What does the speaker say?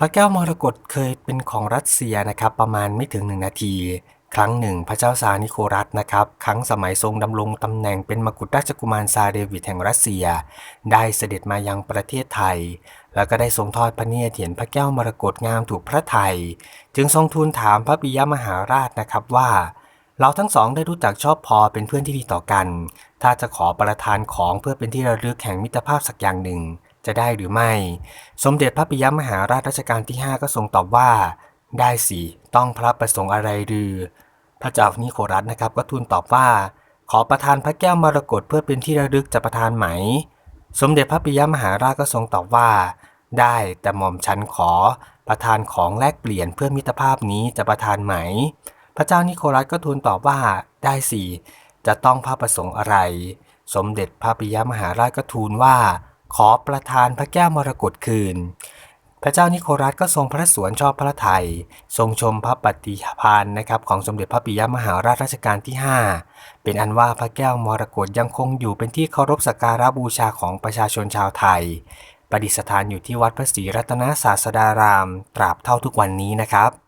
พระแก้วมรกตเคยเป็นของรัสเซียนะครับ ประมาณไม่ถึงหนึ่งนาที ครั้งหนึ่ง พระเจ้าซานิโครัสนะครับ ครั้งสมัยทรงดำรงตำแหน่งเป็นมกุฎราชกุมารซาเดวิดแห่งรัสเซีย ได้เสด็จมายังประเทศไทย แล้วก็ได้ทรงทอดพระเนตรเห็นพระแก้วมรกตงามถูกพระไทย จึงทรงทูลถามพระปิยมหาราชนะครับว่าเราทั้งสองได้รู้จักชอบพอเป็นเพื่อนที่ดีต่อกัน ถ้าจะขอประทานของเพื่อเป็นที่ระลึกแห่งมิตรภาพสักอย่างหนึ่ง จะได้หรือไม่ สมเด็จพระปิยมหาราชรัชกาลที่ 5 ก็ทรงตอบว่า ได้สิต้องพระประสงค์อะไรหรือ พระเจ้านิโครัสนะครับก็ทูลตอบว่า ขอประทานพระแก้วมรกตเพื่อเป็นที่ระลึกจะประทานไหม สมเด็จพระปิยมหาราชก็ทรงตอบว่า ได้แต่หม่อมฉันขอ ประทานของแลกเปลี่ยนเพื่อมิตรภาพนี้จะประทานไหม พระเจ้านิโคลัสก็ทูลตอบว่าได้สิจะต้องพระประสงค์อะไร สมเด็จพระปิยมหาราชก็ทูลว่า ขอประทานพระแก้วมรกตคืน พระเจ้านิโคลัสก็ทรงพระสวนชอบพระไทย ทรงชมพระปฏิภาณนะครับของสมเด็จพระปิยมหาราชรัชกาลที่ 5 เป็นอันว่าพระแก้วมรกตยังคงอยู่เป็นที่เคารพสักการะบูชาของประชาชนชาวไทย ประดิษฐานอยู่ที่วัดพระศรีรัตนศาสดาราม ตราบเท่าทุกวันนี้นะครับ